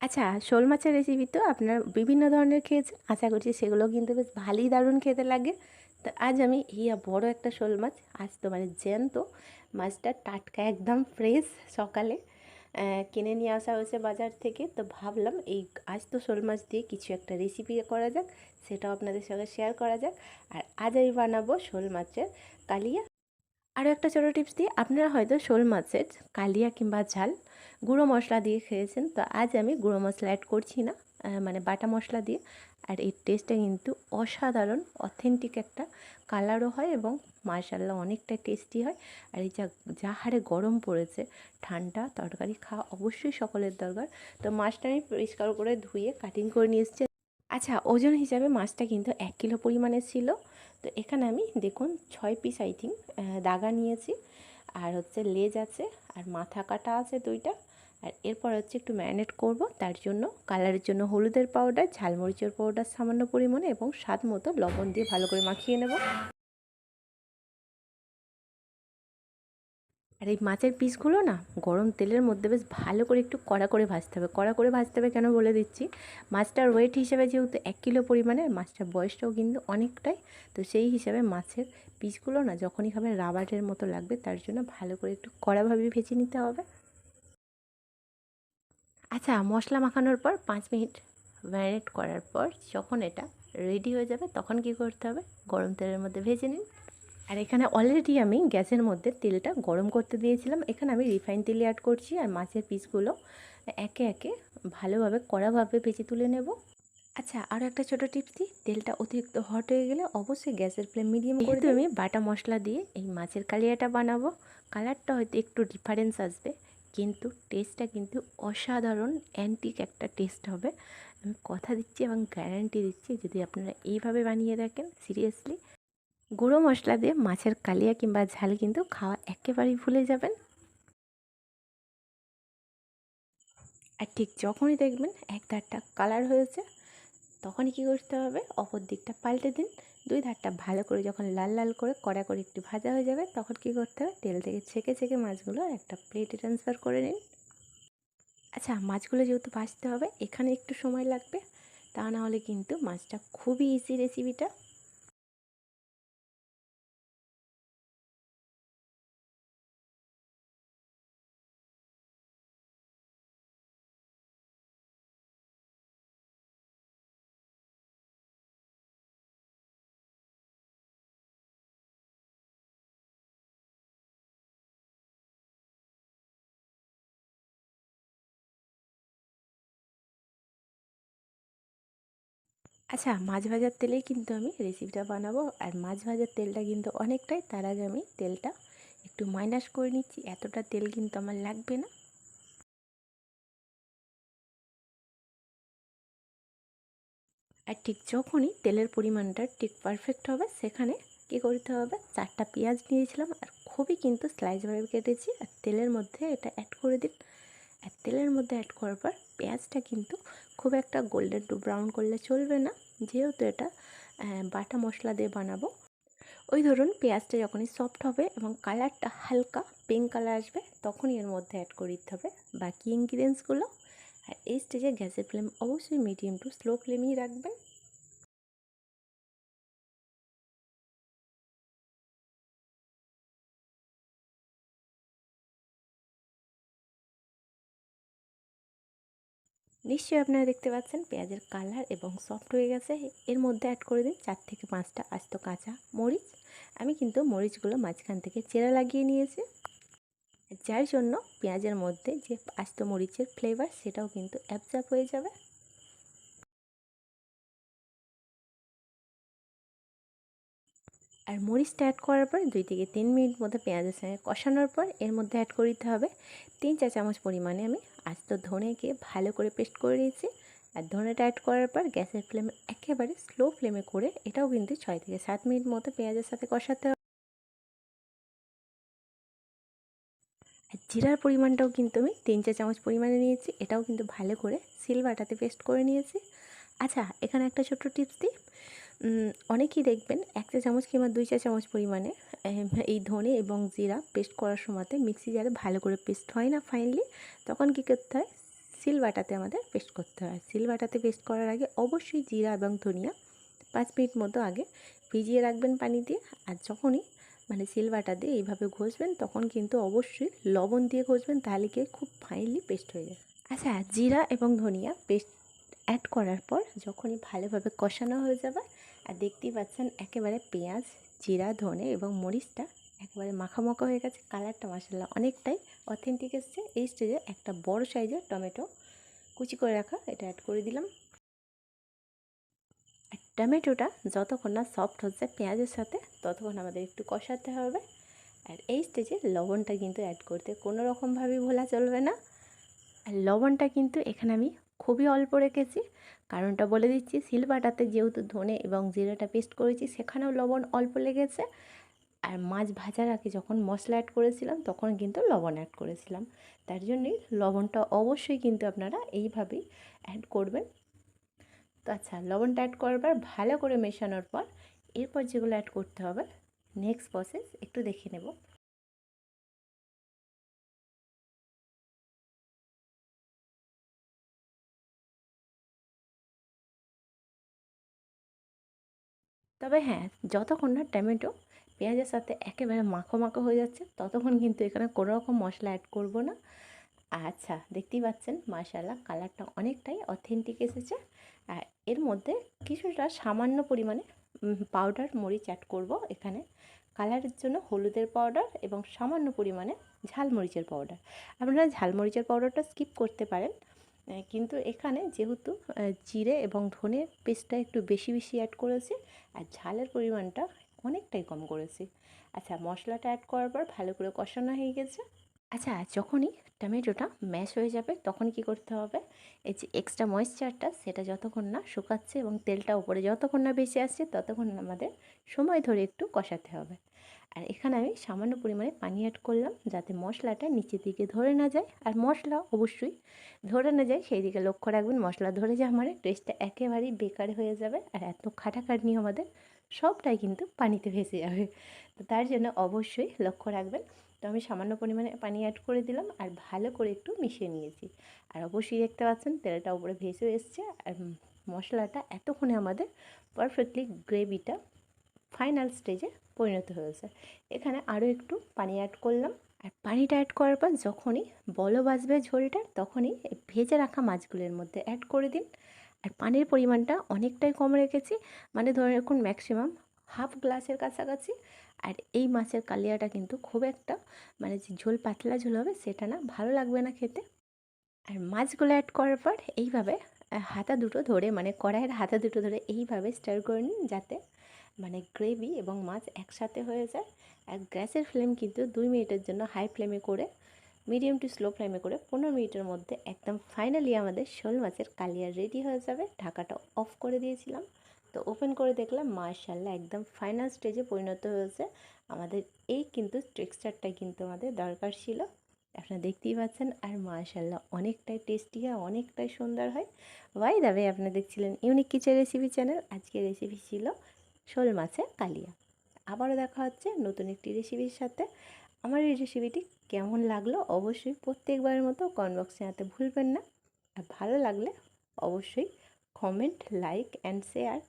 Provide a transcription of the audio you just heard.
আচ্ছা শোল মাছের রেসিপি তো আপনারা বিভিন্ন ধরনের খেয়েছেন আশা করছি সেগুলো কিন্তু বেশ ভালোই দারুণ খেতে লাগে। তো আজ আমি ইয়া বড় একটা শোল মাছ, আজ তো মানে জ্যান্ত। মাছটা টাটকা একদম ফ্রেশ সকালে। কিনে নিয়ে আসা হয়েছে বাজার থেকে। তো ভাবলাম এই আজ তো শোল মাছ দিয়ে কিছু একটা রেসিপি করা যাক, সেটাও আপনাদের সঙ্গে শেয়ার করা যাক। আর আজ আমি বানাবো শোল মাছের কালিয়া। আরও একটা ছোটো টিপস দিই আপনারা হয়তো শোল মাছের কালিয়া কিংবা ঝাল গুঁড়ো মশলা দিয়ে খেয়েছেন। তো আজ আমি গুঁড়ো মশলা অ্যাড করছি না মানে বাটা মশলা দিয়ে। আর এই টেস্টটা কিন্তু অসাধারণ অথেন্টিক একটা কালারও হয় এবং মার্শাল্লাহ অনেকটা টেস্টি হয়। আর এই যা যা হারে গরম পড়েছে, ঠান্ডা, তরকারি খাওয়া অবশ্যই সকলের দরকার। তো মাছটা আমি পরিষ্কার করে ধুয়ে কাটিং করে নিয়ে এসেছি। আচ্ছা ওজন হিসাবে মাছটা কিন্তু এক কিলো পরিমাণে ছিল। তো এখানে আমি দেখুন ছয় পিস আই থিঙ্ক দাগা নিয়েছি। আর হচ্ছে লেজ আছে, আর মাথা কাটা আছে দুইটা। আর এরপর হচ্ছে একটু ম্যারিনেট করব, তার জন্য কালারের জন্য হলুদের পাউডার ঝালমরিচের পাউডার সামান্য পরিমাণে এবং স্বাদ মতো লবণ দিয়ে ভালো করে মাখিয়ে নেব। আর এই মাছের পিসগুলো না গরম তেলের মধ্যে বেশ ভালো করে একটু কড়া করে ভাজতে হবে। কড়া করে ভাজতে হবে কেন বলে দিচ্ছি? মাছটার ওয়েট হিসেবে যেহেতু এক কিলো পরিমাণের, মাছটার বয়সটাও কিন্তু অনেকটাই, তো সেই হিসাবে মাছের পিসগুলো না যখনই খাবেন রাবারের মতো লাগবে, তার জন্য ভালো করে একটু কড়াভাবে ভেজে নিতে হবে। আচ্ছা মশলা মাখানোর পর পাঁচ মিনিট ম্যারিনেট করার পর যখন এটা রেডি হয়ে যাবে, তখন কি করতে হবে? গরম তেলের মধ্যে ভেজে নিন। আর এখানে অলরেডি আমি গ্যাসের মধ্যে তেলটা গরম করতে দিয়েছিলাম। এখানে আমি রিফাইন তেলে অ্যাড করছি আর মাছের পিসগুলো একে একে ভালোভাবে কড়াভাবে ভেজে তুলে নেব। আচ্ছা আরও একটা ছোটো টিপস দিই। তেলটা অতিরিক্ত হট হয়ে গেলে অবশ্যই গ্যাসের ফ্লেম মিডিয়াম করে আমি বাটা মশলা দিয়ে এই মাছের কালিয়াটা বানাবো কালারটা হয়তো একটু ডিফারেন্স আসবে কিন্তু টেস্টটা কিন্তু অসাধারণ অ্যান্টিক একটা টেস্ট হবে। আমি কথা দিচ্ছি এবং গ্যারান্টি দিচ্ছি যদি আপনারা এইভাবে বানিয়ে দেখেন সিরিয়াসলি গুঁড়ো মশলা দিয়ে মাছের কালিয়া কিংবা ঝাল কিন্তু খাওয়া একেবারেই ভুলে যাবেন। আর ঠিক যখনই দেখবেন এক ধারটা কালার হয়েছে, তখনই কী করতে হবে? অপর দিকটা পাল্টে দিন। দুই ধারটা ভালো করে যখন লাল লাল করে কড়া করে একটু ভাজা হয়ে যাবে, তখন কী করতে হবে? তেল থেকে ছেঁকে ছেঁকে মাছগুলো একটা প্লেটে ট্রান্সফার করে নিন। আচ্ছা মাছগুলো যেহেতু ভাজতে হবে, এখানে একটু সময় লাগবে। তা না হলে কিন্তু মাছটা খুবই ইজি রেসিপিটা আচ্ছা মাছ ভাজার তেলেই কিন্তু আমি রেসিপিটা বানাবো। আর মাছ ভাজার তেলটা কিন্তু অনেকটাই, তার আগে আমি তেলটা একটু মাইনাস করে নিচ্ছি। এতটা তেল কিন্তু আমার লাগবে না। আর ঠিক যখনই তেলের পরিমাণটা ঠিক পারফেক্ট হবে, সেখানে কী করতে হবে? চারটা পেঁয়াজ নিয়েছিলাম, আর খুবই কিন্তু স্লাইসভাবে কেটেছি। আর তেলের মধ্যে এটা অ্যাড করে দিন আর তেলের মধ্যে অ্যাড করার পর পেঁয়াজটা কিন্তু খুব একটা গোল্ডেন টু ব্রাউন করলে চলবে না। যেহেতু এটা বাটা মশলা দিয়ে বানাবো। ওই ধরুন পেঁয়াজটা যখনই সফট হবে এবং কালারটা হালকা পিঙ্ক কালার আসবে, তখনই এর মধ্যে অ্যাড করে দিতে হবে বাকি ইনগ্রিডিয়েন্টসগুলো আর এই স্টেজে গ্যাসের ফ্লেম অবশ্যই মিডিয়াম টু স্লো ফ্লেমেই রাখবেন। নিশ্চয়ই আপনারা দেখতে পাচ্ছেন পেঁয়াজের কালার এবং সফট হয়ে গেছে। এর মধ্যে অ্যাড করে দিন চার থেকে পাঁচটা আস্ত কাঁচা মরিচ। আমি কিন্তু মরিচগুলো মাঝখান থেকে চেরা লাগিয়ে নিয়েছি। যার জন্য পেঁয়াজের মধ্যে যে আস্ত মরিচের ফ্লেভার সেটাও কিন্তু অ্যাবজার্ভ হয়ে যাবে। আর মরিচটা অ্যাড করার পর দুই থেকে তিন মিনিট মতো পেঁয়াজের সঙ্গে কষানোর পর এর মধ্যে অ্যাড করে দিতে হবে তিন চা চামচ পরিমাণে আমি আস্ত ধনেকে ভালো করে পেস্ট করে দিয়েছি আর ধনেটা অ্যাড করার পর গ্যাসের ফ্লেম একেবারে স্লো ফ্লেমে করে এটাও কিন্তু ছয় থেকে সাত মিনিট মতো পেঁয়াজের সাথে কষাতে হবে। আর জিরার পরিমাণটাও কিন্তু আমি তিন চা চামচ পরিমাণে নিয়েছি, এটাও কিন্তু ভালো করে সিলবাটাতে পেস্ট করে নিয়েছি। আচ্ছা এখানে একটা ছোট্ট টিপস দিই। অনেকেই দেখবেন এক চা চামচ কিংবা দুই চা চামচ পরিমাণে এই ধনে এবং জিরা পেস্ট করার সময়তে মিক্সি জারে ভালো করে পেস্ট হয় না ফাইনালি তখন কী করতে হয়? সিলবাটাতে আমাদের পেস্ট করতে হয়। সিলবাটাতে পেস্ট করার আগে অবশ্যই জিরা এবং ধনিয়া পাঁচ মিনিট মতো আগে ভিজিয়ে রাখবেন পানি দিয়ে আর যখনই মানে সিলবাটা দিয়ে এইভাবে ঘষবেন তখন কিন্তু অবশ্যই লবণ দিয়ে ঘষবেন, তাহলে গিয়ে খুব ফাইনলি পেস্ট হয়ে যায় আচ্ছা জিরা এবং ধনিয়া পেস্ট অ্যাড করার পর যখনই ভালোভাবে কষানো হয়ে যাবে, আর দেখতেই পাচ্ছেন একেবারে পেঁয়াজ, জিরা, ধনে এবং মরিচটা একেবারে মাখামাখা হয়ে গেছে। কালারটা মশলা অনেকটাই অথেন্টিক এসছে। এই স্টেজে একটা বড় সাইজের টমেটো কুচি করে রাখা, এটা অ্যাড করে দিলাম। আর টমেটোটা যতক্ষণ না সফট হচ্ছে পেঁয়াজের সাথে, ততক্ষণ আমাদের একটু কষাতে হবে। আর এই স্টেজে লবণটা কিন্তু অ্যাড করতে কোনো রকমভাবেই ভোলা চলবে না। আর লবণটা কিন্তু এখানে আমি খুবই অল্প রেখেছি। কারণটা বলে দিচ্ছি সিলবাটাতে যেহেতু ধনে এবং জিরাটা পেস্ট করেছি, সেখানেও লবণ অল্প লেগেছে। আর মাছ ভাজার আগে যখন মশলা অ্যাড করেছিলাম, তখন কিন্তু লবণ অ্যাড করেছিলাম। তার জন্যই লবণটা অবশ্যই কিন্তু আপনারা এইভাবেই অ্যাড করবেন। তো আচ্ছা লবণটা অ্যাড করবার, ভালো করে মেশানোর পর, এরপর যেগুলো অ্যাড করতে হবে নেক্সট প্রসেস একটু দেখে নেব। তবে হ্যাঁ যতক্ষণ না টমেটো পেঁয়াজের সাথে একেবারে মাখো মাখো হয়ে যাচ্ছে, ততক্ষণ কিন্তু এখানে কোনো রকম মশলা অ্যাড করব না। আচ্ছা দেখতেই পাচ্ছেন মাশাল্লাহ কালারটা অনেকটাই অথেন্টিক এসেছে। আর এর মধ্যে কিছুটা সামান্য পরিমাণে পাউডার মরিচ অ্যাড করব এখানে। কালারের জন্য হলুদের পাউডার এবং সামান্য পরিমাণে ঝালমরিচের পাউডার আপনারা ঝালমরিচের পাউডারটা স্কিপ করতে পারেন। কিন্তু এখানে যেহেতু জিরে এবং ধনে পেস্টটা একটু বেশি বেশি অ্যাড করেছি আর ঝালের পরিমাণটা অনেকটাই কম করেছি। আচ্ছা মশলাটা অ্যাড করার পর ভালো করে কষানো হয়ে গেছে। আচ্ছা যখনই টমেটোটা ম্যাশ হয়ে যাবে তখন কি করতে হবে? এই যে এক্সট্রা ময়েশ্চারটা সেটা যতক্ষণ না শুকাচ্ছে এবং তেলটা উপরে যতক্ষণ না বেশি আসছে ততক্ষণ আমাদের সময় ধরে একটু কষাতে হবে। আর এখানে আমি সামান্য পরিমাণে পানি অ্যাড করলাম যাতে মশলাটা নিচের দিকে ধরে না যায়। আর মশলা অবশ্যই ধরে না যায় সেই দিকে লক্ষ্য রাখবেন মশলা ধরে যায় মানে টেস্টটা একেবারেই বেকার হয়ে যাবে আর এত খাটাখাটনি আমাদের সবটাই কিন্তু পানিতে ভেসে যাবে। তো তার জন্য অবশ্যই লক্ষ্য রাখবেন। তো আমি সামান্য পরিমাণে পানি অ্যাড করে দিলাম আর ভালো করে একটু মিশিয়ে নিয়েছি। আর অবশ্যই দেখতে পাচ্ছেন তেলটা উপরে ভেসে এসছে। আর মশলাটা এতক্ষণে আমাদের পারফেক্টলি গ্রেভিটা ফাইনাল স্টেজে পরিণত হয়েছে। এখানে আরও একটু পানি অ্যাড করলাম। আর পানিটা অ্যাড করার পর যখনই বলো বাজবে ঝোলটা তখনই ভেজে রাখা মাছগুলোর মধ্যে অ্যাড করে দিন। আর পানির পরিমাণটা অনেকটাই কম রেখেছি। মানে ধরে রাখুন ম্যাক্সিমাম হাফ গ্লাসের কাছাকাছি। আর এই মাছের কালিয়াটা কিন্তু খুব একটা মানে যে ঝোল পাতলা ঝোল হবে সেটা না, ভালো লাগবে না খেতে। আর মাছগুলো অ্যাড করার পর এইভাবে হাতা দুটো ধরে মানে কড়াইয়ের হাতা দুটো ধরে এইভাবে স্টার করে নিন যাতে মানে গ্রেভি এবং মাছ একসাথে হয়ে যায়। আর গ্যাসের ফ্লেম কিন্তু দুই মিনিটের জন্য হাই ফ্লেমে করে মিডিয়াম টু স্লো ফ্লেমে করে পনেরো মিনিটের মধ্যে একদম ফাইনালি আমাদের শোল মাছের কালিয়া রেডি হয়ে যাবে। ঢাকাটা অফ করে দিয়েছিলাম। তো ওপেন করে দেখলাম মার্শাল্লাহ একদম ফাইনাল স্টেজে পরিণত হয়েছে। আমাদের এই কিন্তু টেক্সচারটাই কিন্তু আমাদের দরকার ছিল। আপনারা দেখতেই পাচ্ছেন, আর মার্শাল্লাহ অনেকটাই টেস্টি হয়, অনেকটাই সুন্দর হয়। ওয়াই দাবে আপনারা দেখছিলেন ইউনিক কিচেন রেসিপি চ্যানেল আজকের রেসিপি ছিল শোল মাছের কালিয়া। আবারও দেখা হচ্ছে নতুন একটি রেসিপির সাথে। আমার এই রেসিপিটি কেমন লাগল অবশ্যই প্রত্যেকবারের মতো কমেন্ট বক্সে জানাতে ভুলবেন না। আর ভালো লাগলে অবশ্যই কমেন্ট লাইক অ্যান্ড শেয়ার